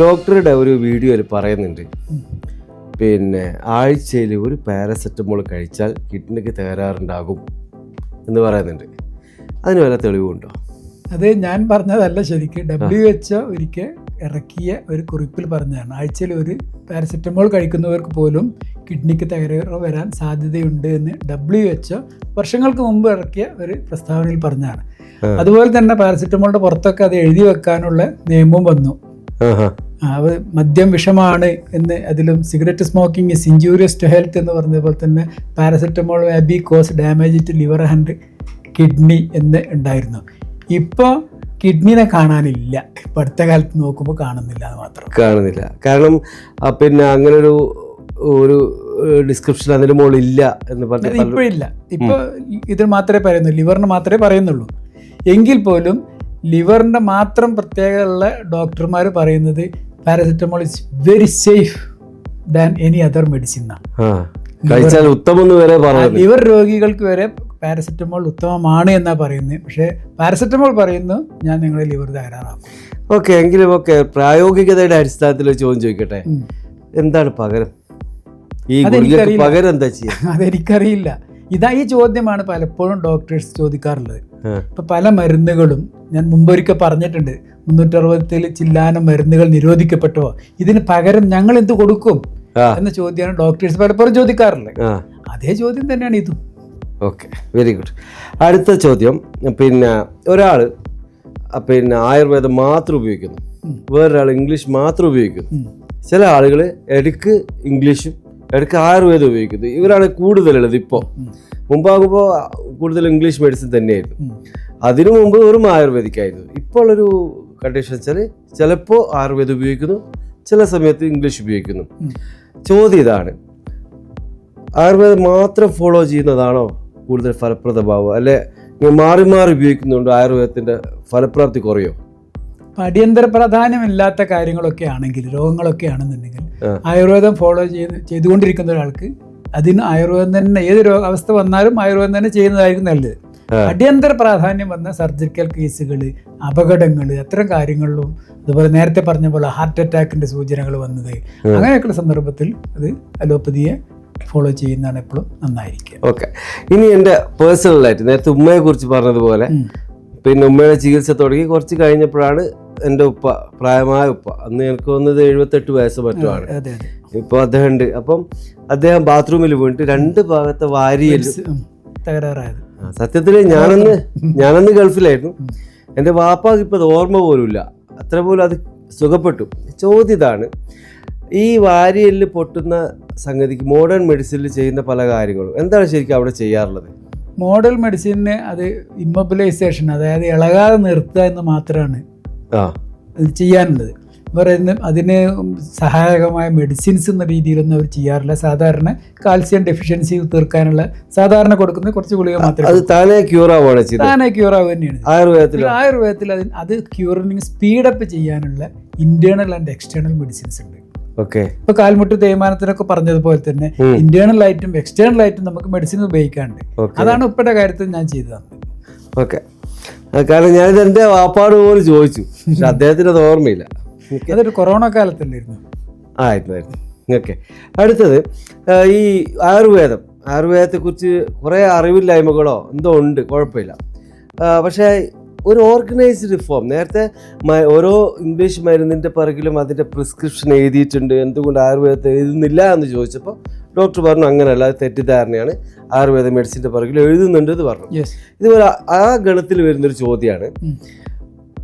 ഡോക്ടറുടെ ഒരു വീഡിയോയിൽ പറയുന്നുണ്ട്. പിന്നെ ആഴ്ചയിൽ ഒരു പാരസെറ്റമോൾ കഴിച്ചാൽ കിഡ്നിക്ക് തകരാറുണ്ടാകും എന്ന് പറയുന്നുണ്ട്. അതിന് വല്ല തെളിവുണ്ടോ? അത് ഞാൻ പറഞ്ഞതല്ല ശരിക്കും. ഡബ്ല്യു എച്ച് ഒരിക്കൽ ഇറക്കിയ ഒരു കുറിപ്പിൽ പറഞ്ഞതാണ്. ആഴ്ചയിൽ ഒരു പാരസെറ്റമോൾ കഴിക്കുന്നവർക്ക് പോലും കിഡ്നിക്ക് തകരാറ് വരാൻ സാധ്യതയുണ്ട് എന്ന് ഡബ്ല്യു എച്ച് വർഷങ്ങൾക്ക് മുമ്പ് ഇറക്കിയ ഒരു പ്രസ്താവനയിൽ പറഞ്ഞതാണ്. അതുപോലെ തന്നെ പാരസെറ്റമോളിന്റെ പുറത്തൊക്കെ അത് എഴുതി വെക്കാനുള്ള നിയമവും വന്നു. മദ്യം വിഷമാണ് എന്ന് അതിലും cigarette smoking is injurious to health എന്ന് പറഞ്ഞതുപോലെ തന്നെ paracetamol abbey cause damage to liver and kidney എന്ന് ഉണ്ടായിരുന്നു. ഇപ്പോൾ കിഡ്നിനെ കാണാനില്ല. ഇപ്പം അടുത്ത കാലത്ത് നോക്കുമ്പോൾ കാണുന്നില്ല അത് മാത്രം. കാണുന്നില്ല. കാരണം പിന്നെ അങ്ങനൊരു ഒരു ഒരു ഡിസ്ക്രിപ്ഷൻ അതിന് മുകളിൽ ഇല്ല എന്ന് പറഞ്ഞാൽ പറഞ്ഞ ഇപ്പോഴില്ല. ഇപ്പോൾ ഇത് മാത്രമേ പറയുന്നുള്ളൂ. ലിവറിന് മാത്രമേ പറയുന്നുള്ളൂ. എങ്കിൽ പോലും ലിവറിന്റെ മാത്രം പ്രത്യേകതയുള്ള ഡോക്ടർമാർ പറയുന്നത് paracetamol is very safe than any other medicine ഇവർ ലിവർ രോഗികൾക്ക് വരെ പാരസെറ്റമോൾ ഉത്തമമാണ് എന്നാ പറയുന്നത് പക്ഷേ പാരസെറ്റമോൾ പറയുന്നു ഞാൻ നിങ്ങളെ ലിവർ തകരാറാക്കും. ഓക്കെ എങ്കിലും ഓക്കെ പ്രായോഗികതയുടെ അടിസ്ഥാനത്തിൽ ചോദ്യം ചോദിക്കട്ടെ. എന്താണ് പകരം? ഈ പകരം എന്താ ചെയ്യുക അതെനിക്കറിയില്ല. ഇതാ ഈ ചോദ്യമാണ് പലപ്പോഴും ഡോക്ടേഴ്സ് ചോദിക്കാറുള്ളത്. ഇപ്പൊ പല മരുന്നുകളും ഞാൻ മുമ്പൊരിക്കൽ പറഞ്ഞിട്ടുണ്ട്. മുന്നൂറ്ററുപത്തിൽ ചില്ലാനം മരുന്നുകൾ നിരോധിക്കപ്പെട്ടോ? ഇതിന് പകരം ഞങ്ങൾ എന്ത് കൊടുക്കും? എന്ന ചോദ്യമാണ് ഡോക്ടേഴ്സ് പലപ്പോഴും ചോദിക്കാറുള്ളത്. അതേ ചോദ്യം തന്നെയാണ് ഇതും. ഓക്കെ വെരി ഗുഡ് അടുത്ത ചോദ്യം പിന്നെ ഒരാൾ പിന്നെ ആയുർവേദം മാത്രം ഉപയോഗിക്കുന്നു. വേറൊരാൾ ഇംഗ്ലീഷ് മാത്രം ഉപയോഗിക്കുന്നു. ചില ആളുകൾ ഇടയ്ക്ക് ഇംഗ്ലീഷും ഇടയ്ക്ക് ആയുർവേദം ഉപയോഗിക്കുന്നു. ഇവരാണ് കൂടുതലുള്ളത് ഇപ്പോൾ. മുമ്പാകുമ്പോൾ കൂടുതൽ ഇംഗ്ലീഷ് മെഡിസിൻ തന്നെയായിരുന്നു. അതിനു മുമ്പ് വെറും ആയുർവേദിക്കായിരുന്നു ഇപ്പോൾ ഒരു കണ്ടീഷൻ വെച്ചാൽ ചിലപ്പോൾ ആയുർവേദം ഉപയോഗിക്കുന്നു ചില സമയത്ത് ഇംഗ്ലീഷ് ഉപയോഗിക്കുന്നു. ചോദ്യം ഇതാണ് ആയുർവേദം മാത്രം ഫോളോ ചെയ്യുന്നതാണോ കൂടുതൽ ഫലപ്രദമാവുക അല്ലെ മാറി മാറി ഉപയോഗിക്കുന്നുണ്ട് ആയുർവേദത്തിന്റെ ഫലപ്രാപ്തി കുറയോ അടിയന്തര പ്രാധാന്യമില്ലാത്ത കാര്യങ്ങളൊക്കെ ആണെങ്കിൽ രോഗങ്ങളൊക്കെ ആണെന്നുണ്ടെങ്കിൽ ആയുർവേദം ഫോളോ ചെയ്ത് ചെയ്തുകൊണ്ടിരിക്കുന്ന ഒരാൾക്ക് അതിന് ആയുർവേദം തന്നെ ഏത് രോഗാവസ്ഥ വന്നാലും ആയുർവേദം തന്നെ ചെയ്യുന്നതായിരിക്കും നല്ലത്. അടിയന്തര പ്രാധാന്യം വന്ന സർജിക്കൽ കേസുകൾ അപകടങ്ങൾ അത്തരം കാര്യങ്ങളിലും അതുപോലെ നേരത്തെ പറഞ്ഞ പോലെ ഹാർട്ട് അറ്റാക്കിന്റെ സൂചനകൾ വന്നത്. അങ്ങനെയൊക്കെയുള്ള സന്ദർഭത്തിൽ അത് അലോപ്പതിയെ ഫോളോ ചെയ്യുന്നതാണ് എപ്പോഴും നന്നായിരിക്കുക. ഓക്കെ. ഇനി എന്റെ പേഴ്സണലായിട്ട് നേരത്തെ ഉമ്മയെ കുറിച്ച് പറഞ്ഞതുപോലെ പിന്നെ ഉമ്മയുടെ ചികിത്സ തുടങ്ങി കുറച്ച് കഴിഞ്ഞപ്പോഴാണ് എന്റെ ഉപ്പ പ്രായമായ ഉപ്പ അന്ന് എനിക്ക് വന്നത് എഴുപത്തെട്ട് വയസ്സ് മറ്റുമാണ്. അതെ ഇപ്പോൾ അദ്ദേഹം ഉണ്ട്. അപ്പം അദ്ദേഹം ബാത്റൂമിൽ പോയിട്ട് രണ്ട് ഭാഗത്തെ വാരിയിൽ ഉം. തകരാറായത്. സത്യത്തിൽ ഞാനന്ന് ഞാനന്ന് ഗൾഫിലായിരുന്നു. എന്റെ വാപ്പാക്ക് ഇപ്പോൾ അത് ഓർമ്മ പോലുമില്ല. അത്ര പോലും അത് സുഖപ്പെട്ടു. ചോദ്യം ഇതാണ് ഈ വാരിയലിൽ പൊട്ടുന്ന സംഗതിക്ക് മോഡേൺ മെഡിസിനിൽ ചെയ്യുന്ന പല കാര്യങ്ങളും എന്താണ് ശരിക്കും അവിടെ ചെയ്യാറുള്ളത്? മോഡൽ മെഡിസിന് അത് ഇമ്മൊബിലൈസേഷൻ അതായത് ഇളകാതെ നിർത്തുക എന്ന് മാത്രമാണ് ചെയ്യാനുള്ളത്. പറയുന്ന അതിന് സഹായകമായ മെഡിസിൻസ് എന്ന രീതിയിലൊന്നും അവർ ചെയ്യാറില്ല. സാധാരണ കാൽസ്യം ഡെഫിഷ്യൻസി തീർക്കാനുള്ള സാധാരണ കൊടുക്കുന്ന കുറച്ച് ഗുളിക മാത്രമേ അത് താനേ ക്യൂർ ആവുകയാണ് ചെയ്തത്. താനെ ക്യൂർ ആവുക തന്നെയാണ്. ആയുർവേദത്തിൽ ആയുർവേദത്തിൽ അതിന് അത് ക്യൂറിനിങ് സ്പീഡപ്പ് ചെയ്യാനുള്ള ഇന്റേണൽ ആൻഡ് എക്സ്റ്റേണൽ മെഡിസിൻസ് ഉണ്ട്. ഓക്കെ ഇപ്പൊ കാൽമുട്ട് തേയ്മാനത്തിനൊക്കെ പറഞ്ഞതുപോലെ തന്നെ ഇന്റേണൽ ആയിട്ടും എക്സ്റ്റേണൽ ആയിട്ടും നമുക്ക് മെഡിസിൻ ഉപയോഗിക്കാണ്ട് അതാണ് ഉപ്പയുടെ കാര്യത്തിൽ ഞാൻ ചെയ്തത്. ഓക്കെ കാരണം ഞാനിത് എന്റെ വാപ്പാട് പോലും ചോദിച്ചു. പക്ഷെ അദ്ദേഹത്തിന് അത് ഓർമ്മയില്ല. അതൊരു കൊറോണ കാലത്തല്ലായിരുന്നു. ആയിരുന്നു ആയിരുന്നു. ഓക്കെ. അടുത്തത് ഈ ആയുർവേദം. ആയുർവേദത്തെ കുറിച്ച് കുറേ അറിവില്ലായ്മകളോ എന്തോ ഉണ്ട് കുഴപ്പമില്ല. പക്ഷേ ഒരു ഓർഗനൈസ്ഡ് ഫോം. നേരത്തെ ഓരോ ഇംഗ്ലീഷ് മരുന്നിന്റെ പിറകിലും അതിന്റെ പ്രിസ്ക്രിപ്ഷൻ എഴുതിയിട്ടുണ്ട്. എന്തുകൊണ്ട് ആയുർവേദത്തെ എഴുതുന്നില്ല എന്ന് ചോദിച്ചപ്പോൾ ഡോക്ടർ പറഞ്ഞു അങ്ങനെയല്ല തെറ്റിദ്ധാരണയാണ്. ആയുർവേദ മെഡിസിന്റെ പിറകിൽ എഴുതുന്നുണ്ട് എന്ന് പറഞ്ഞു. ഇതുപോലെ ആ ഗണത്തിൽ വരുന്നൊരു ചോദ്യമാണ്.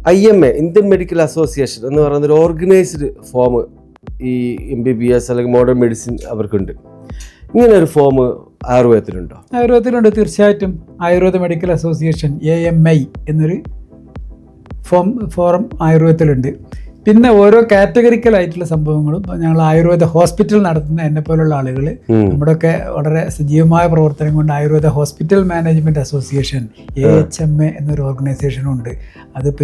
I M A Indian medical association എന്ന് പറയുന്ന ഒരു ഓർഗനൈസ്ഡ് ഫോം ഈ എം ബി ബി എസ് അല്ലെങ്കിൽ മോഡേൺ മെഡിസിൻ അവർക്കുണ്ട്. ഇങ്ങനെ ഒരു ഫോം ആയുർവേദത്തിലുണ്ടോ? ആയുർവേദത്തിലുണ്ട് തീർച്ചയായിട്ടും. Ayurveda medical association A M I എന്നൊരു ഫോം ഫോറം ആയുർവേദത്തിലുണ്ട്. പിന്നെ ഓരോ കാറ്റഗറിക്കൽ ആയിട്ടുള്ള സംഭവങ്ങളും. ഞങ്ങൾ ആയുർവേദ ഹോസ്പിറ്റൽ നടത്തുന്ന എന്നെ പോലുള്ള ആളുകൾ. നമ്മുടെയൊക്കെ വളരെ സജീവമായ പ്രവർത്തനം കൊണ്ട് Ayurveda hospital management association A H M A എന്നൊരു ഓർഗനൈസേഷനും ഉണ്ട്.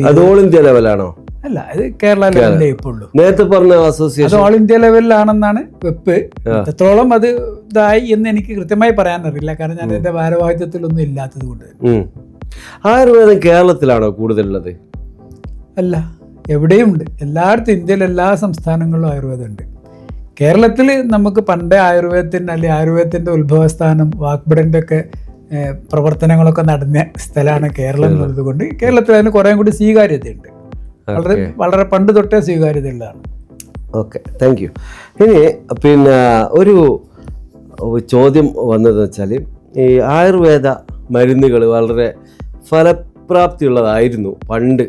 അത് ഓൾ ഇന്ത്യ ലെവലാണോ അല്ല അത് കേരള ലെവലിലേ ഇപ്പോൾ നേരത്തെ പറഞ്ഞ അസോസിയേഷൻ ഓൾ ഇന്ത്യ ലെവലിലാണെന്നാണ് വെപ്പ്. എത്രത്തോളം അത് ഇതായി എന്ന് എനിക്ക് കൃത്യമായി പറയാനറിയില്ല. കാരണം ഞാൻ എന്റെ ഭാരവാഹിത്വത്തിലൊന്നും ഇല്ലാത്തത് കൊണ്ട്. ആയുർവേദം കേരളത്തിലാണോ കൂടുതലുള്ളത്? അല്ല. എവിടെയും ഉണ്ട് എല്ലായിടത്തും ഇന്ത്യയിലെ എല്ലാ സംസ്ഥാനങ്ങളിലും ആയുർവേദം ഉണ്ട്. കേരളത്തിൽ നമുക്ക് പണ്ടേ ആയുർവേദത്തിന്റെ അല്ലെങ്കിൽ ആയുർവേദത്തിന്റെ ഉത്ഭവസ്ഥാനം വാക്ബിടന്റെ ഒക്കെ പ്രവർത്തനങ്ങളൊക്കെ നടന്ന സ്ഥലമാണ് കേരളം എന്നുള്ളത് കൊണ്ട് കേരളത്തിൽ അതിന് കുറേ കൂടി സ്വീകാര്യതയുണ്ട്. വളരെ വളരെ പണ്ട് തൊട്ടേ സ്വീകാര്യതയുള്ളതാണ്. ഓക്കെ. താങ്ക് യു ഇനി പിന്നെ ഒരു ചോദ്യം വന്നതെന്ന് വെച്ചാൽ ഈ ആയുർവേദ മരുന്നുകൾ വളരെ ഫലപ്രാപ്തിയുള്ളതായിരുന്നു പണ്ട്.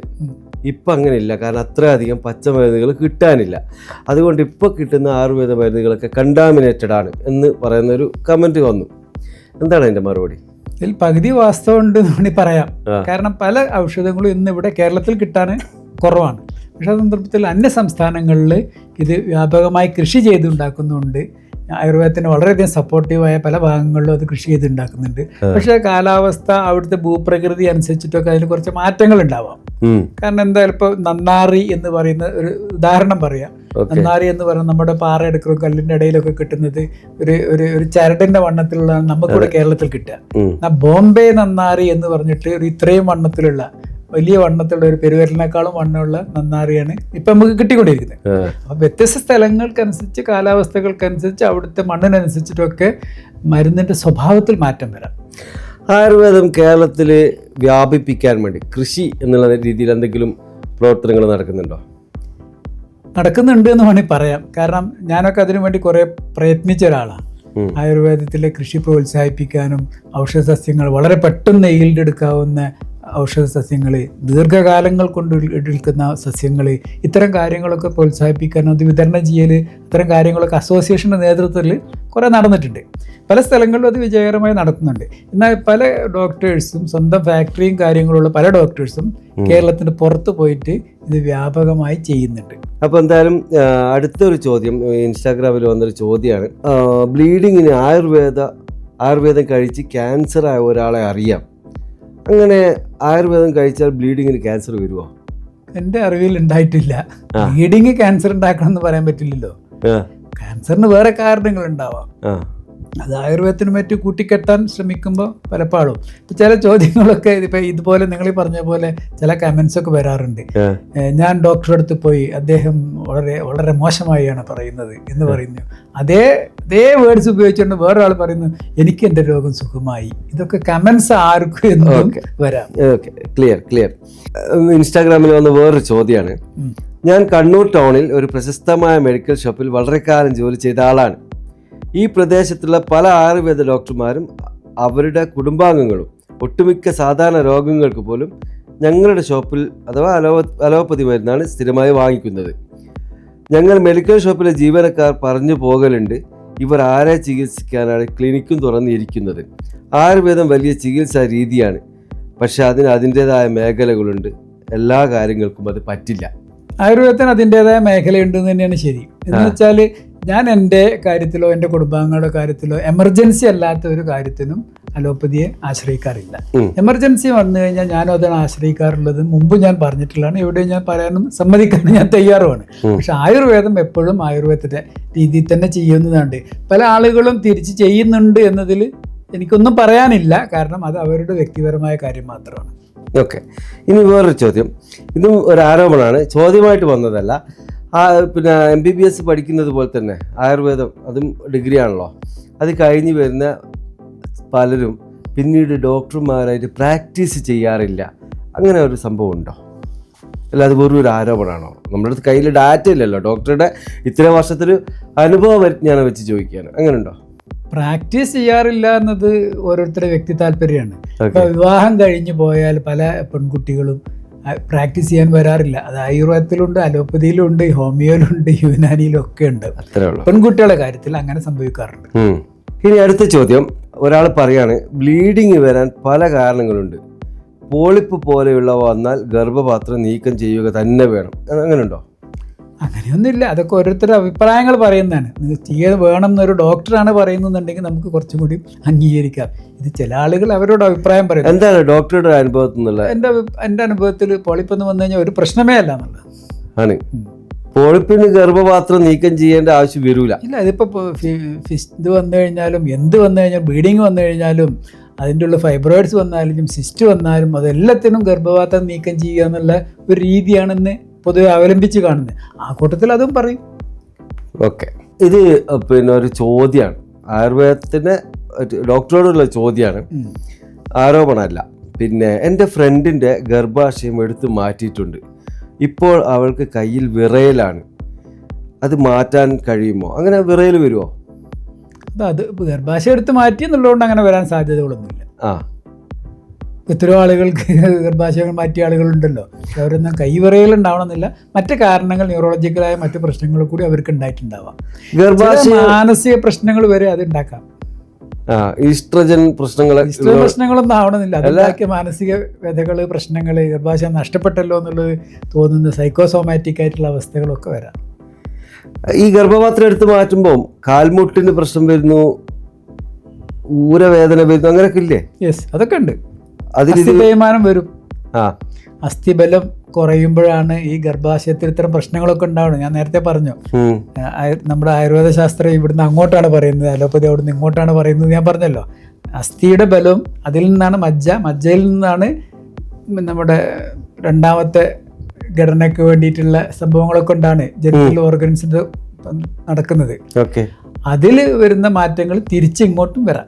ഇപ്പം അങ്ങനെയില്ല. കാരണം അത്രയധികം പച്ചമരുന്നുകൾ കിട്ടാനില്ല. അതുകൊണ്ട് ഇപ്പോൾ കിട്ടുന്ന ആയുർവേദ മരുന്നുകളൊക്കെ കണ്ടാമിനേറ്റഡ് ആണ് എന്ന് പറയുന്ന ഒരു കമന്റ് വന്നു. എന്താണ് അതിന്റെ മറുപടി? ഇതിൽ പകുതി വാസ്തവം ഉണ്ട് എന്ന് വേണമെങ്കിൽ പറയാം. കാരണം പല ഔഷധങ്ങളും ഇന്ന് ഇവിടെ കേരളത്തിൽ കിട്ടാൻ കുറവാണ്. പക്ഷേ സന്ദർഭത്തിൽ അന്യ സംസ്ഥാനങ്ങളിൽ ഇത് വ്യാപകമായി കൃഷി ചെയ്തുണ്ടാക്കുന്നുണ്ട്. ആയുർവേദത്തിന് വളരെയധികം സപ്പോർട്ടീവായ പല ഭാഗങ്ങളിലും അത് കൃഷി ചെയ്തുണ്ടാക്കുന്നുണ്ട്. പക്ഷേ കാലാവസ്ഥ അവിടുത്തെ ഭൂപ്രകൃതി അനുസരിച്ചിട്ടൊക്കെ അതിന് കുറച്ച് മാറ്റങ്ങൾ ഉണ്ടാവാം കാരണം എന്തായാലും ഇപ്പോൾ നന്നാറി എന്ന് പറയുന്ന ഒരു ഉദാഹരണം പറയാം. നന്നാറി എന്ന് പറയുന്നത് നമ്മുടെ പാറ എടുക്കുന്ന കല്ലിന്റെ ഇടയിലൊക്കെ കിട്ടുന്നത് ഒരു ഒരു ഒരു ചരടിന്റെ വണ്ണത്തിലുള്ള നമുക്കിവിടെ കേരളത്തിൽ കിട്ടുക. ബോംബെ നന്നാറി എന്ന് പറഞ്ഞിട്ട് ഒരു ഇത്രയും വണ്ണത്തിലുള്ള വലിയ വണ്ണത്തിലുള്ള ഒരു പെരുവരലിനേക്കാളും വണ്ണമുള്ള നന്നാറിയാണ് ഇപ്പം നമുക്ക് കിട്ടിക്കൊണ്ടിരിക്കുന്നത്. അപ്പൊ വ്യത്യസ്ത സ്ഥലങ്ങൾക്കനുസരിച്ച് കാലാവസ്ഥകൾക്കനുസരിച്ച് അവിടുത്തെ മണ്ണിനനുസരിച്ചിട്ടൊക്കെ മരുന്നിന്റെ സ്വഭാവത്തിൽ മാറ്റം വരാം. ആയുർവേദം കേരളത്തിൽ വ്യാപിപ്പിക്കാൻ വേണ്ടി കൃഷി എന്നുള്ള രീതിയിൽ എന്തെങ്കിലും പ്രവർത്തനങ്ങൾ നടക്കുന്നുണ്ടോ? നടക്കുന്നുണ്ട് എന്ന് വേണമെങ്കിൽ പറയാം. കാരണം ഞാനൊക്കെ അതിനു വേണ്ടി കുറേ പ്രയത്നിച്ച ഒരാളാണ്. ആയുർവേദത്തിലെ കൃഷി പ്രോത്സാഹിപ്പിക്കാനും ഔഷധ സസ്യങ്ങൾ വളരെ പെട്ടെന്ന് എയിൽഡ് എടുക്കാവുന്ന ഔഷധ സസ്യങ്ങൾ ദീർഘകാലങ്ങൾ കൊണ്ട് എടുക്കുന്ന സസ്യങ്ങൾ ഇത്തരം കാര്യങ്ങളൊക്കെ പ്രോത്സാഹിപ്പിക്കാനും അത് വിതരണം ചെയ്യൽ ഇത്തരം കാര്യങ്ങളൊക്കെ അസോസിയേഷന്റെ നേതൃത്വത്തിൽ കുറേ നടന്നിട്ടുണ്ട്. പല സ്ഥലങ്ങളിലും അത് വിജയകരമായി നടത്തുന്നുണ്ട് എന്നാൽ പല ഡോക്ടേഴ്സും സ്വന്തം ഫാക്ടറിയും കാര്യങ്ങളുള്ള പല ഡോക്ടേഴ്സും കേരളത്തിന് പുറത്ത് പോയിട്ട് ഇത് വ്യാപകമായി ചെയ്യുന്നുണ്ട്. അപ്പോൾ എന്തായാലും അടുത്തൊരു ചോദ്യം ഇൻസ്റ്റാഗ്രാമിൽ വന്നൊരു ചോദ്യമാണ്. ബ്ലീഡിങ്ങിന് ആയുർവേദ ആയുർവേദം കഴിച്ച് ക്യാൻസർ ആയ ഒരാളെ അറിയാം. അങ്ങനെ ആയുർവേദം കഴിച്ചാൽ ബ്ലീഡിങ്ങിന് ക്യാൻസർ വരുമോ എന്റെ അറിവിൽ ഉണ്ടായിട്ടില്ല. ബ്ലീഡിങ് ക്യാൻസർ ഉണ്ടാക്കണം എന്ന് പറയാൻ പറ്റില്ലല്ലോ. ക്യാൻസറിന് വേറെ കാരണങ്ങൾ ഉണ്ടാവാം അത് ആയുർവേദത്തിന് മറ്റു കൂട്ടിക്കെട്ടാൻ ശ്രമിക്കുമ്പോൾ പലപ്പോഴും ഇപ്പം ചില ചോദ്യങ്ങളൊക്കെ ഇപ്പം ഇതുപോലെ നിങ്ങൾ ഈ പറഞ്ഞ പോലെ ചില കമൻസ് ഒക്കെ വരാറുണ്ട്. ഞാൻ ഡോക്ടറുടെ അടുത്ത് പോയി അദ്ദേഹം വളരെ വളരെ മോശമായാണ് പറയുന്നത് എന്ന് പറയുന്നു. അതേ അതേ വേർഡ്സ് ഉപയോഗിച്ചുകൊണ്ട് വേറൊരാൾ പറയുന്നു എനിക്ക് എന്റെ രോഗം സുഖമായി. ഇതൊക്കെ കമൻസ് ആർക്കും എന്നും വരാം. ഓക്കെ. ക്ലിയർ ക്ലിയർ ഇൻസ്റ്റാഗ്രാമിൽ വന്ന വേറൊരു ചോദ്യമാണ് ഞാൻ കണ്ണൂർ ടൗണിൽ ഒരു പ്രശസ്തമായ മെഡിക്കൽ ഷോപ്പിൽ വളരെ കാലം ജോലി ചെയ്ത ആളാണ്. ഈ പ്രദേശത്തുള്ള പല ആയുർവേദ ഡോക്ടർമാരും അവരുടെ കുടുംബാംഗങ്ങളും ഒട്ടുമിക്ക സാധാരണ രോഗങ്ങൾക്ക് പോലും ഞങ്ങളുടെ ഷോപ്പിൽ അഥവാ അലോ അലോപ്പതി മരുന്നാണ് സ്ഥിരമായി വാങ്ങിക്കുന്നത്. ഞങ്ങൾ മെഡിക്കൽ ഷോപ്പിലെ ജീവനക്കാർ പറഞ്ഞു പോകലുണ്ട് ഇവർ ആരെ ചികിത്സിക്കാനാണ് ക്ലിനിക്കും തുറന്നിരിക്കുന്നത്. ആയുർവേദം വലിയ ചികിത്സാ രീതിയാണ് പക്ഷേ അതിന് അതിന്റെതായ മേഖലകളുണ്ട്. എല്ലാ കാര്യങ്ങൾക്കും അത് പറ്റില്ല. ആയുർവേദത്തിന് അതിന്റെതായ മേഖലയുണ്ട് എന്ന് തന്നെയാണ് ശരി. എന്ന് വെച്ചാൽ ഞാൻ എന്റെ കാര്യത്തിലോ എന്റെ കുടുംബാംഗങ്ങളുടെ കാര്യത്തിലോ എമർജൻസി അല്ലാത്ത ഒരു കാര്യത്തിനും അലോപ്പതിയെ ആശ്രയിക്കാറില്ല. എമർജൻസി വന്നു കഴിഞ്ഞാൽ ഞാനും അതാണ് ആശ്രയിക്കാറുള്ളത്. മുമ്പ് ഞാൻ പറഞ്ഞിട്ടുള്ളതാണ്. ഇവിടെ ഞാൻ പറയാനും സമ്മതിക്കാനും ഞാൻ തയ്യാറുമാണ്. പക്ഷെ ആയുർവേദം എപ്പോഴും ആയുർവേദത്തിന്റെ രീതിയിൽ തന്നെ ചെയ്യുന്നതാണ്. പല ആളുകളും തിരിച്ച് ചെയ്യുന്നുണ്ട് എന്നതിൽ എനിക്കൊന്നും പറയാനില്ല. കാരണം അത് അവരുടെ വ്യക്തിപരമായ കാര്യം മാത്രമാണ്. ഓക്കെ. ഇനി വേറൊരു ചോദ്യം. ഇതും ഒരു ആരോപണമാണ്. ചോദ്യമായിട്ട് വന്നതല്ല. ആ പിന്നെ എം ബി ബി എസ് പഠിക്കുന്നത് പോലെ തന്നെ ആയുർവേദം അതും ഡിഗ്രി ആണല്ലോ. അത് കഴിഞ്ഞ് വരുന്ന പലരും പിന്നീട് ഡോക്ടർമാരായിട്ട് പ്രാക്ടീസ് ചെയ്യാറില്ല. അങ്ങനെ ഒരു സംഭവം ഉണ്ടോ? അല്ല അത് വെറും ഒരു ആരോപണമാണോ? നമ്മുടെ അടുത്ത് കയ്യിൽ ഡാറ്റ ഇല്ലല്ലോ. ഡോക്ടറുടെ ഇത്രയും വർഷത്തൊരു അനുഭവ പരിജ്ഞാനം വെച്ച് ചോദിക്കുകയാണ്. അങ്ങനെ ഉണ്ടോ? പ്രാക്ടീസ് ചെയ്യാറില്ല എന്നത് ഓരോരുത്തരുടെ വ്യക്തി താല്പര്യമാണ്. ഇപ്പൊ വിവാഹം കഴിഞ്ഞു പോയാൽ പല പെൺകുട്ടികളും പ്രാക്ടീസ് ചെയ്യാൻ വരാറില്ല. അത് ആയുർവേദത്തിലുണ്ട് അലോപ്പതിയിലുണ്ട് ഹോമിയോയിലുണ്ട് യുനാനിയിലും ഒക്കെ ഉണ്ട് പെൺകുട്ടികളുടെ കാര്യത്തിൽ അങ്ങനെ സംഭവിക്കാറുണ്ട്. ഇനി അടുത്ത ചോദ്യം. ഒരാൾ പറയാണ് ബ്ലീഡിങ് വരാൻ പല കാരണങ്ങളുണ്ട്. പോളിപ്പ് പോലെയുള്ളവ വന്നാൽ ഗർഭപാത്രം നീക്കം ചെയ്യുക തന്നെ വേണം. അങ്ങനെയുണ്ടോ അങ്ങനെയൊന്നുമില്ല. അതൊക്കെ ഓരോരുത്തരുടെ അഭിപ്രായങ്ങൾ പറയുന്നതാണ്. നിങ്ങൾ ചെയ്യാൻ വേണം എന്നൊരു ഡോക്ടറാണ് പറയുന്നുണ്ടെങ്കിൽ നമുക്ക് കുറച്ചും കൂടി അംഗീകരിക്കാം. ഇത് ചില ആളുകൾ അവരോട് അഭിപ്രായം പറയും. എന്താണ് ഡോക്ടറുടെ അനുഭവത്തിൽ നിന്നുള്ള? എന്റെ എന്റെ അനുഭവത്തിൽ പൊളിപ്പെന്ന് വന്നു കഴിഞ്ഞാൽ ഒരു പ്രശ്നമേ അല്ല എന്നുള്ളത്. ആണ്. പോളിപ്പിന് ഗർഭപാത്രം നീക്കം ചെയ്യേണ്ട ആവശ്യം വരൂല. ഇല്ല അതിപ്പോൾ ഇത് വന്നു കഴിഞ്ഞാലും എന്ത് വന്നു കഴിഞ്ഞാൽ ബ്ലീഡിങ് വന്നു കഴിഞ്ഞാലും അതിന്റെ ഉള്ള ഫൈബ്രോയിഡ്സ് വന്നാലും സിസ്റ്റ് വന്നാലും അതെല്ലാത്തിനും ഗർഭപാത്രം നീക്കം ചെയ്യുക എന്നുള്ള ഒരു രീതിയാണെന്ന് പൊതുവെ അവലംബിച്ച് കാണുന്നത്. ആ കൂട്ടത്തിൽ അതും പറയും. ഓക്കെ. ഇത് പിന്നെ ഒരു ചോദ്യമാണ് ആയുർവേദത്തിന് ഡോക്ടറോടുള്ള ചോദ്യമാണ് ആരോപണമല്ല. പിന്നെ എന്റെ ഫ്രണ്ടിന്റെ ഗർഭാശയം എടുത്ത് മാറ്റിയിട്ടുണ്ട്. ഇപ്പോൾ അവൾക്ക് കയ്യിൽ വിറയലാണ്. അത് മാറ്റാൻ കഴിയുമോ? അങ്ങനെ വിറയൽ വരുമോ? അത് ഗർഭാശയം എടുത്ത് മാറ്റി എന്നുള്ളതുകൊണ്ട് അങ്ങനെ വരാൻ സാധ്യതകളൊന്നുമില്ല. ആ. എത്രയോ ആളുകൾക്ക് ഗർഭാശയങ്ങൾ മാറ്റിയ ആളുകളുണ്ടല്ലോ. അവരൊന്നും കൈവിറയൽ ഉണ്ടാവണമെന്നില്ല മറ്റ് കാരണങ്ങൾ ന്യൂറോളജിക്കലായ മറ്റ് പ്രശ്നങ്ങൾ കൂടി അവർക്ക് ഉണ്ടായിട്ടുണ്ടാവാം. ഗർഭാശയ മാനസിക പ്രശ്നങ്ങൾ വരെ അത് ഉണ്ടാക്കാം. ഈസ്ട്രജൻ പ്രശ്നങ്ങൾ പ്രശ്നങ്ങളൊന്നും ആവണമെന്നില്ല. അതുണ്ടാക്കിയ മാനസിക വ്യഥകൾ പ്രശ്നങ്ങൾ ഗർഭാശയം നഷ്ടപ്പെട്ടല്ലോ എന്നുള്ളത് തോന്നുന്ന സൈക്കോസോമാറ്റിക് ആയിട്ടുള്ള അവസ്ഥകളൊക്കെ വരാം. ഈ ഗർഭപാത്രം എടുത്ത് മാറ്റുമ്പോൾ കാൽമുട്ടിന് പ്രശ്നം വരുന്നു ഊരവേദന വരുന്നു അങ്ങനെയൊക്കെ ഇല്ലേ? യെസ് അതൊക്കെ ഉണ്ട്. അതിൽ അസ്ഥി തേയ്മാനം വരും. ആ. അസ്ഥിബലം കുറയുമ്പോഴാണ് ഈ ഗർഭാശയത്തിൽ ഇത്തരം പ്രശ്നങ്ങളൊക്കെ ഉണ്ടാവുന്നത്. ഞാൻ നേരത്തെ പറഞ്ഞു. നമ്മുടെ ആയുർവേദ ശാസ്ത്രം ഇവിടുന്ന് അങ്ങോട്ടാണ് പറയുന്നത്. അലോപ്പതി അവിടുന്ന് ഇങ്ങോട്ടാണ് പറയുന്നത് ഞാൻ പറഞ്ഞല്ലോ. അസ്ഥിയുടെ ബലം അതിൽ നിന്നാണ് മജ്ജ. മജ്ജയിൽ നിന്നാണ് നമ്മുടെ രണ്ടാമത്തെ ഘടനയ്ക്ക് വേണ്ടിയിട്ടുള്ള സംഭവങ്ങളൊക്കെ ഉണ്ടാണ്. ജനറൽ ഓർഗൻസ് നടക്കുന്നത്. അതിൽ വരുന്ന മാറ്റങ്ങൾ തിരിച്ചിങ്ങോട്ടും വരാം.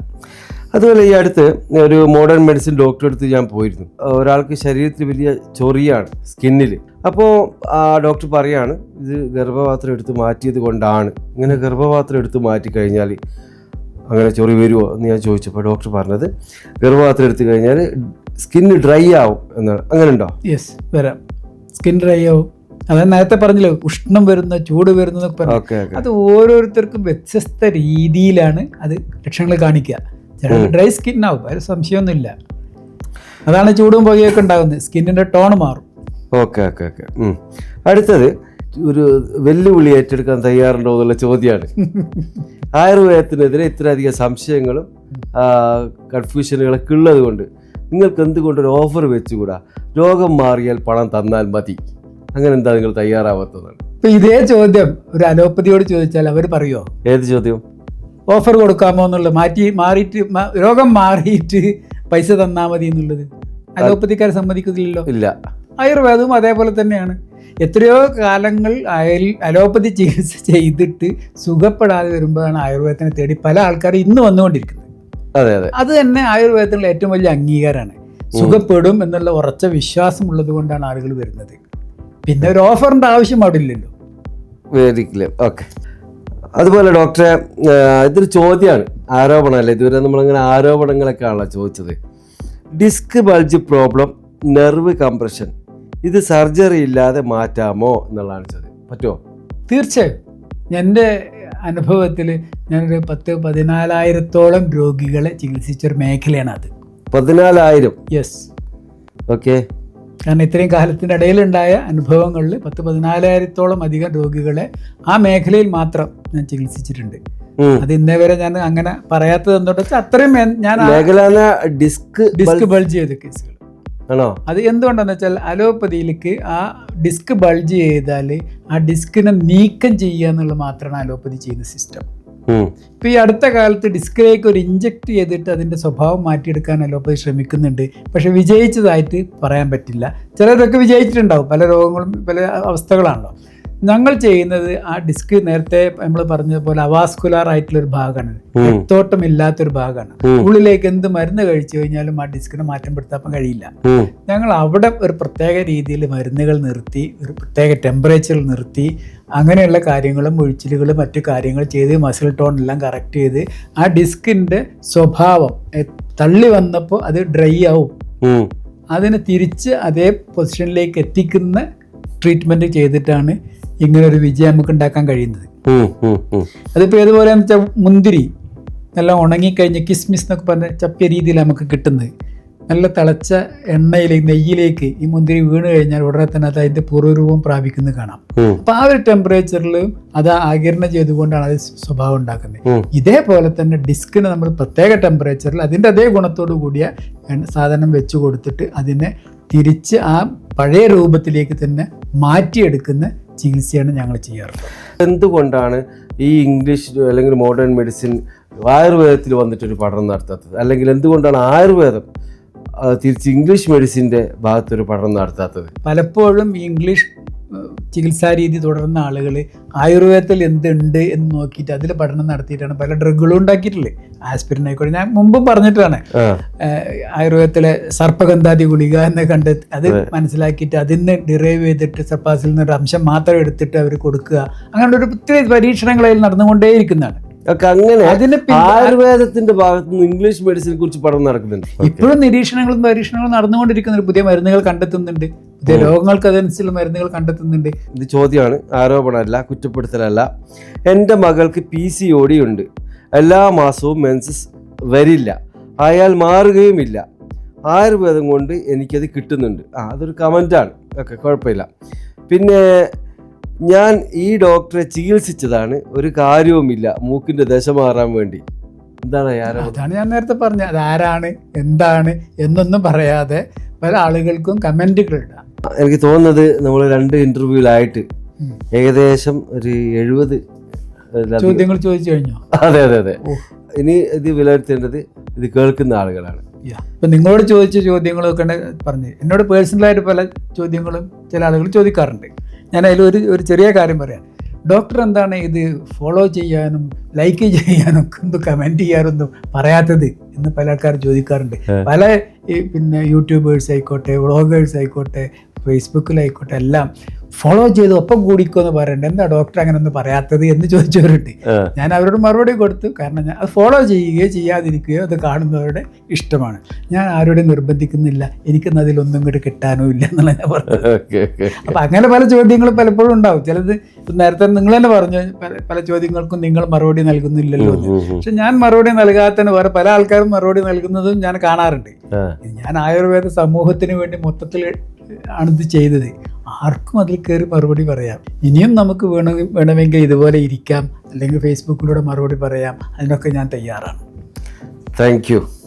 അതുപോലെ ഈ അടുത്ത് ഒരു മോഡേൺ മെഡിസിൻ ഡോക്ടറെ അടുത്ത് ഞാൻ പോയിരുന്നു. ഒരാൾക്ക് ശരീരത്തിൽ വലിയ ചൊറിയാണ് സ്കിന്നിൽ അപ്പോൾ ആ ഡോക്ടർ പറയാണ് ഇത് ഗർഭപാത്രം എടുത്ത് മാറ്റിയത് കൊണ്ടാണ്. ഇങ്ങനെ ഗർഭപാത്രം എടുത്ത് മാറ്റി കഴിഞ്ഞാൽ അങ്ങനെ ചൊറി വരുമോ എന്ന് ഞാൻ ചോദിച്ചപ്പോൾ ഡോക്ടർ പറഞ്ഞത് ഗർഭപാത്രം എടുത്തു കഴിഞ്ഞാൽ സ്കിന്ന് ഡ്രൈ ആവും എന്നാണ്. അങ്ങനെ ഉണ്ടോ? യെസ് വരാം. സ്കിൻ ഡ്രൈ ആവും. അതായത് നേരത്തെ പറഞ്ഞല്ലോ ഉഷ്ണം വരുന്ന ചൂട് വരുന്ന അത് ഓരോരുത്തർക്കും വ്യത്യസ്ത രീതിയിലാണ് അത് ലക്ഷണങ്ങൾ കാണിക്കുക. ചിലർക്ക് ഡ്രൈ സ്കിൻ ആവും അതിൽ സംശയമൊന്നുമില്ല. അതാണ് ചൂടും പുകയൊക്കെ ഉണ്ടാകുന്നത്. സ്കിന്നിന്റെ ടോൺ മാറും. Okay okay okay. അടുത്തത് ഒരു വെല്ലുവിളി ഏറ്റെടുക്കാൻ തയ്യാറുണ്ടോ എന്നുള്ള ചോദ്യമാണ്. ആയുർവേദത്തിനെതിരെ ഇത്രയധികം സംശയങ്ങളും കൺഫ്യൂഷനുകളൊക്കെ ഉള്ളത് കൊണ്ട് നിങ്ങൾക്ക് എന്തുകൊണ്ടൊരു ഓഫർ വെച്ചുകൂടാ? രോഗം മാറിയാൽ പണം തന്നാൽ മതി. അങ്ങനെ എന്താ നിങ്ങൾ തയ്യാറാവാത്തതാണ് ഇപ്പൊ ഇതേ ചോദ്യം ഒരു അലോപ്പതിയോട് ചോദിച്ചാൽ അവർ പറയുമോ ഏത് ചോദ്യം? ഓഫർ കൊടുക്കാമോ എന്നുള്ളത് മാറ്റി മാറിയിട്ട് രോഗം മാറിയിട്ട് പൈസ തന്നാൽ മതി എന്നുള്ളത്. അലോപ്പതിക്കാർ സമ്മതിക്കുന്നില്ലല്ലോ ഇല്ല. ആയുർവേദവും അതേപോലെ തന്നെയാണ്. എത്രയോ കാലങ്ങൾ അയൽ അലോപ്പതി ചികിത്സ ചെയ്തിട്ട് സുഖപ്പെടാതെ വരുമ്പോഴാണ് ആയുർവേദത്തിനെ തേടി പല ആൾക്കാരും ഇന്ന് വന്നുകൊണ്ടിരിക്കുന്നത്. അതെ അതെ. അത് തന്നെ ആയുർവേദത്തിനുള്ള ഏറ്റവും വലിയ അംഗീകാരമാണ്. സുഖപ്പെടും എന്നുള്ള ഉറച്ച വിശ്വാസം ഉള്ളത് കൊണ്ടാണ് ആളുകൾ വരുന്നത്. പിന്നെ ഒരു ഓഫറിന്റെ ആവശ്യം അവിടെ ഇല്ലല്ലോ. വേദിക്കില്ല ഓക്കെ. അതുപോലെ ഡോക്ടറെ ഇതൊരു ചോദ്യമാണ്. ആരോപണമല്ലേ ഇതുവരെ നമ്മളിങ്ങനെ ആരോപണങ്ങളൊക്കെ ആണല്ലോ ചോദിച്ചത്. Disc bulge problem nerve compression ഇത് സർജറി ഇല്ലാതെ മാറ്റാമോ എന്നുള്ളതാണ് ചോദ്യം. പറ്റുമോ? തീർച്ചയായും. എന്റെ അനുഭവത്തിൽ ഞാനൊരു പത്ത് പതിനാലായിരത്തോളം രോഗികളെ ചികിത്സിച്ചൊരു മേഖലയാണ് അത് പതിനാലായിരം? യെസ് ഓക്കെ കാരണം ഇത്രയും കാലത്തിന്റെ ഇടയിലുണ്ടായ അനുഭവങ്ങളിൽ പത്ത് പതിനാലായിരത്തോളം അധികം രോഗികളെ ആ മേഖലയിൽ മാത്രം ഞാൻ ചികിത്സിച്ചിട്ടുണ്ട്. അത് ഇന്നേ വരെ ഞാൻ അങ്ങനെ പറയാത്തത് എന്തുകൊണ്ട് അത്രയും ഞാൻ ഡിസ്ക് ഡിസ്ക് ബൾജ് ചെയ്ത കേസുകൾ. ആണോ? അത് എന്തുകൊണ്ടാന്ന് വെച്ചാൽ അലോപ്പതിയിലേക്ക് ആ ഡിസ്ക് ബൾജ് ചെയ്താൽ ആ ഡിസ്കിനെ നീക്കം ചെയ്യുക എന്നുള്ളത് മാത്രമാണ് അലോപ്പതി ചെയ്യുന്ന സിസ്റ്റം. ഇപ്പം ഈ അടുത്ത കാലത്ത് ഡിസ്കിലേക്ക് ഒരു ഇഞ്ചക്ട് ചെയ്തിട്ട് അതിന്റെ സ്വഭാവം മാറ്റിയെടുക്കാൻ അലോപ്പതി ശ്രമിക്കുന്നുണ്ട്. പക്ഷെ വിജയിച്ചതായിട്ട് പറയാൻ പറ്റില്ല. ചിലതൊക്കെ വിജയിച്ചിട്ടുണ്ടാവും. പല രോഗങ്ങളും പല അവസ്ഥകളാണല്ലോ. ഞങ്ങൾ ചെയ്യുന്നത് ആ ഡിസ്ക് നേരത്തെ നമ്മൾ പറഞ്ഞതുപോലെ അവാസ്കുലാർ ആയിട്ടുള്ള ഒരു ഭാഗമാണ്. തോട്ടം രക്തോട്ടമില്ലാത്തൊരു ഭാഗമാണ്. ഉള്ളിലേക്ക് എന്ത് മരുന്ന് കഴിച്ചു കഴിഞ്ഞാലും ആ ഡിസ്കിനെ മാറ്റം പെടുത്താൻ കഴിയില്ല. ഞങ്ങൾ അവിടെ ഒരു പ്രത്യേക രീതിയിൽ മരുന്നുകൾ നിർത്തി ഒരു പ്രത്യേക ടെമ്പറേച്ചറിൽ നിർത്തി അങ്ങനെയുള്ള കാര്യങ്ങളും ഒഴിച്ചിലുകളും മറ്റു കാര്യങ്ങൾ ചെയ്ത് മസിൽ ടോൺ എല്ലാം കറക്റ്റ് ചെയ്ത് ആ ഡിസ്കിന്റെ സ്വഭാവം തള്ളി വന്നപ്പോൾ അത് ഡ്രൈ ആവും. അതിനെ തിരിച്ച് അതേ പൊസിഷനിലേക്ക് എത്തിക്കുന്ന ട്രീറ്റ്മെന്റ് ചെയ്തിട്ടാണ് ഇങ്ങനെ ഒരു വിജയം നമുക്ക് ഉണ്ടാക്കാൻ കഴിയുന്നത് അതിപ്പോ. അതിപ്പോൾ വെച്ചാൽ മുന്തിരി നല്ല ഉണങ്ങിക്കഴിഞ്ഞ് കിസ്മിസ് എന്നൊക്കെ പറഞ്ഞ ചപ്പിയ രീതിയിൽ നമുക്ക് കിട്ടുന്നത്. നല്ല തിളച്ച എണ്ണയിലേക്ക് നെയ്യിലേക്ക് ഈ മുന്തിരി വീണ് കഴിഞ്ഞാൽ ഉടനെ തന്നെ അത് അതിന്റെ പൂർവരൂപം പ്രാപിക്കുന്നത് കാണാം. അപ്പൊ ആ ഒരു ടെമ്പറേച്ചറിൽ അത് ആകിരണം ചെയ്തുകൊണ്ടാണ് അത് സ്വഭാവം ഉണ്ടാക്കുന്നത്. ഇതേപോലെ തന്നെ ഡിസ്കിന് നമ്മൾ പ്രത്യേക ടെമ്പറേച്ചറിൽ അതിന്റെ അതേ ഗുണത്തോടു കൂടിയ സാധനം വെച്ചു കൊടുത്തിട്ട് അതിനെ തിരിച്ച് ആ പഴയ രൂപത്തിലേക്ക് തന്നെ മാറ്റിയെടുക്കുന്ന ചികിത്സയാണ് ഞങ്ങൾ ചെയ്യാറുള്ളത്. എന്തുകൊണ്ടാണ് ഈ ഇംഗ്ലീഷ് അല്ലെങ്കിൽ മോഡേൺ മെഡിസിൻ ആയുർവേദത്തിൽ വന്നിട്ടൊരു പഠനം നടത്താത്തത്? അല്ലെങ്കിൽ എന്തുകൊണ്ടാണ് ആയുർവേദം തിരിച്ച് ഇംഗ്ലീഷ് മെഡിസിന്റെ ഭാഗത്തൊരു പഠനം നടത്താത്തത്? പലപ്പോഴും ഇംഗ്ലീഷ് ചികിത്സാ രീതി തുടർന്ന ആളുകൾ ആയുർവേദത്തിൽ എന്തുണ്ട് എന്ന് നോക്കിയിട്ട് അതിൽ പഠനം നടത്തിയിട്ടാണ് പല ഡ്രഗുകളും ഉണ്ടാക്കിയിട്ടുള്ളത്. ആസ്പിരിൻ ആയിക്കോട്ടെ ഞാൻ മുമ്പും പറഞ്ഞിട്ടാണ്. ആയുർവേദത്തിലെ സർപ്പഗന്ധാതി ഗുളിക എന്ന് കണ്ട് അത് മനസ്സിലാക്കിയിട്ട് അതിൽ നിന്ന് ഡിറൈവ് ചെയ്തിട്ട് സർപ്പാസിൽ നിന്ന് ഒരു അംശം മാത്രം എടുത്തിട്ട് അവർ കൊടുക്കുക. അങ്ങനെ ഒരു ഒത്തിരി പരീക്ഷണങ്ങൾ അതിൽ നടന്നുകൊണ്ടേയിരിക്കുന്നതാണ്. ഒക്കെ അങ്ങനെ ആയുർവേദത്തിന്റെ ഭാഗത്ത് നിന്ന് ഇംഗ്ലീഷ് മെഡിസിനെ കുറിച്ച് പഠനം നടക്കുന്നുണ്ട്. ഇപ്പോഴും നിരീക്ഷണങ്ങളും പരീക്ഷണങ്ങളും നടന്നുകൊണ്ടിരിക്കുന്ന പുതിയ മരുന്നുകൾ കണ്ടെത്തുന്നുണ്ട്. രോഗങ്ങൾക്ക് അതനുസരിച്ചുള്ള മരുന്നുകൾ കണ്ടെത്തുന്നുണ്ട്. ഇത് ചോദ്യമാണ്. ആരോപണമല്ല കുറ്റപ്പെടുത്തലല്ല. എന്റെ മകൾക്ക് പി സി ഒ ഡി ഉണ്ട്. എല്ലാ മാസവും മെൻസസ് വരില്ല. അയാൾ മാറുകയുമില്ല. ആയുർവേദം കൊണ്ട് എനിക്കത് കിട്ടുന്നുണ്ട്. ആ അതൊരു കമന്റാണ് ഓക്കെ കുഴപ്പമില്ല. പിന്നെ ഞാൻ ഈ ഡോക്ടറെ ചികിത്സിച്ചതാണ്. ഒരു കാര്യവുമില്ല. മൂക്കിന്റെ ദശ മാറാൻ വേണ്ടി. എന്താണ് അതാണ് ഞാൻ നേരത്തെ പറഞ്ഞത്. ആരാണ് എന്താണ്? എന്നൊന്നും പറയാതെ പല ആളുകൾക്കും കമന്റുകൾ ഇടാം. എനിക്ക് തോന്നുന്നത് നമ്മൾ രണ്ട് ഇന്റർവ്യൂലായിട്ട് ഏകദേശം ഒരു എഴുപത് ചോദ്യങ്ങൾ ചോദിച്ചു കഴിഞ്ഞോ? അതെ അതെ അതെ. ഇനി ഇത് വിലയിരുത്തേണ്ടത് ഇത് കേൾക്കുന്ന ആളുകളാണ്. അപ്പൊ നിങ്ങളോട് ചോദിച്ച ചോദ്യങ്ങളൊക്കെ പറഞ്ഞു. എന്നോട് പേഴ്സണലായിട്ട് പല ചോദ്യങ്ങളും ചില ആളുകൾ ചോദിക്കാറുണ്ട്. ഞാൻ അതിൽ ഒരു ഒരു ചെറിയ കാര്യം പറയാം. ഡോക്ടർ എന്താണ് ഇത് ഫോളോ ചെയ്യാനും ലൈക്ക് ചെയ്യാനും ഒന്നും കമന്റ് ചെയ്യാനൊന്നും പറയാത്തത് എന്ന് പല ആൾക്കാർ ചോദിക്കാറുണ്ട്. പല പിന്നെ യൂട്യൂബേഴ്സ് ആയിക്കോട്ടെ വ്ളോഗേഴ്സ് ആയിക്കോട്ടെ ഫേസ്ബുക്കിലായിക്കോട്ടെ എല്ലാം ഫോളോ ചെയ്ത് ഒപ്പം കൂടിക്കോ എന്ന് പറയണ്ട. എന്താ ഡോക്ടർ അങ്ങനെ ഒന്നും പറയാത്തത് എന്ന് ചോദിച്ചവരുണ്ട്. ഞാൻ അവരോട് മറുപടി കൊടുത്തു. കാരണം ഞാൻ അത് ഫോളോ ചെയ്യുകയോ ചെയ്യാതിരിക്കുകയോ അത് കാണുന്നവരുടെ ഇഷ്ടമാണ്. ഞാൻ ആരോടും നിർബന്ധിക്കുന്നില്ല. എനിക്കൊന്നും അതിലൊന്നും ഇങ്ങോട്ട് കിട്ടാനോ ഇല്ല എന്നുള്ള ഞാൻ പറഞ്ഞു അപ്പം അങ്ങനെ പല ചോദ്യങ്ങളും പലപ്പോഴും ഉണ്ടാവും. ചിലത് നേരത്തെ നിങ്ങൾ തന്നെ പറഞ്ഞു. പല പല ചോദ്യങ്ങൾക്കും നിങ്ങൾ മറുപടി നൽകുന്നില്ലല്ലോ എന്ന്. പക്ഷെ ഞാൻ മറുപടി നൽകാത്തതിന് വേറെ പല ആൾക്കാരും മറുപടി നൽകുന്നതും ഞാൻ കാണാറുണ്ട്. ഞാൻ ആയുർവേദ സമൂഹത്തിന് വേണ്ടി മൊത്തത്തിൽ ആണിത് ചെയ്തത്. ആർക്കും അതിൽ കയറി മറുപടി പറയാം. ഇനിയും നമുക്ക് വേണ വേണമെങ്കിൽ ഇതുപോലെ ഇരിക്കാം. അല്ലെങ്കിൽ ഫേസ്ബുക്കിലൂടെ മറുപടി പറയാം. അതിനൊക്കെ ഞാൻ തയ്യാറാണ്. താങ്ക്